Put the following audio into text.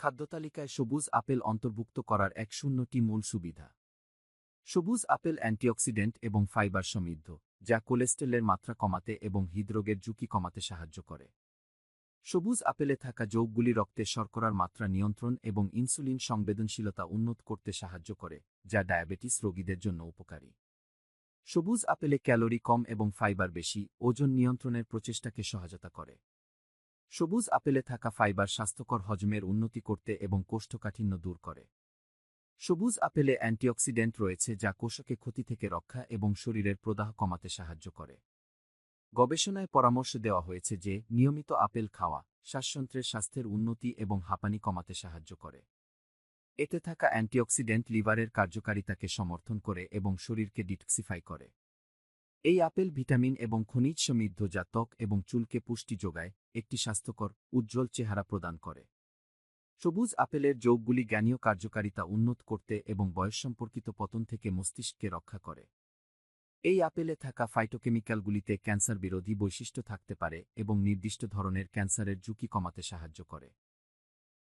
খাদ্যতালিকায় সবুজ আপেল অন্তর্ভুক্ত করার এক শূন্যটি মূল সুবিধা। সবুজ আপেল অ্যান্টিঅক্সিডেন্ট এবং ফাইবার সমৃদ্ধ, যা কোলেস্টেরলের মাত্রা কমাতে এবং হৃদরোগের ঝুঁকি কমাতে সাহায্য করে। সবুজ আপেলে থাকা যৌগগুলি রক্তে শর্করার মাত্রা নিয়ন্ত্রণ এবং ইনসুলিন সংবেদনশীলতা উন্নত করতে সাহায্য করে, যা ডায়াবেটিস রোগীদের জন্য উপকারী। সবুজ আপেলে ক্যালোরি কম এবং ফাইবার বেশি, ওজন নিয়ন্ত্রণের প্রচেষ্টাকে সহায়তা করে। সবুজ আপেলে থাকা ফাইবার স্বাস্থ্যকর হজমের উন্নতি করতে এবং কোষ্ঠকাঠিন্য দূর করে। সবুজ আপেলে অ্যান্টিঅক্সিডেন্ট রয়েছে যা কোষকে ক্ষতি থেকে রক্ষা এবং শরীরের প্রদাহ কমাতে সাহায্য করে। গবেষণায় পরামর্শ দেওয়া হয়েছে যে, নিয়মিত আপেল খাওয়া শ্বাসযন্ত্রের স্বাস্থ্যের উন্নতি এবং হাঁপানি কমাতে সাহায্য করে। এতে থাকা অ্যান্টিঅক্সিডেন্ট লিভারের কার্যকারিতাকে সমর্থন করে এবং শরীরকে ডিটক্সিফাই করে। এই আপেল ভিটামিন এবং খনিজ সমৃদ্ধ যা ত্বক এবং চুলকে পুষ্টি যোগায়, একটি স্বাস্থ্যকর, উজ্জ্বল চেহারা প্রদান করে। সবুজ আপেলের যৌগগুলি জ্ঞানীয় কার্যকারিতা উন্নত করতে এবং বয়স সম্পর্কিত পতন থেকে মস্তিষ্ককে রক্ষা করে। এই আপেলে থাকা ফাইটোকেমিক্যালগুলিতে ক্যান্সার বিরোধী বৈশিষ্ট্য থাকতে পারে এবং নির্দিষ্ট ধরনের ক্যান্সারের ঝুঁকি কমাতে সাহায্য করে।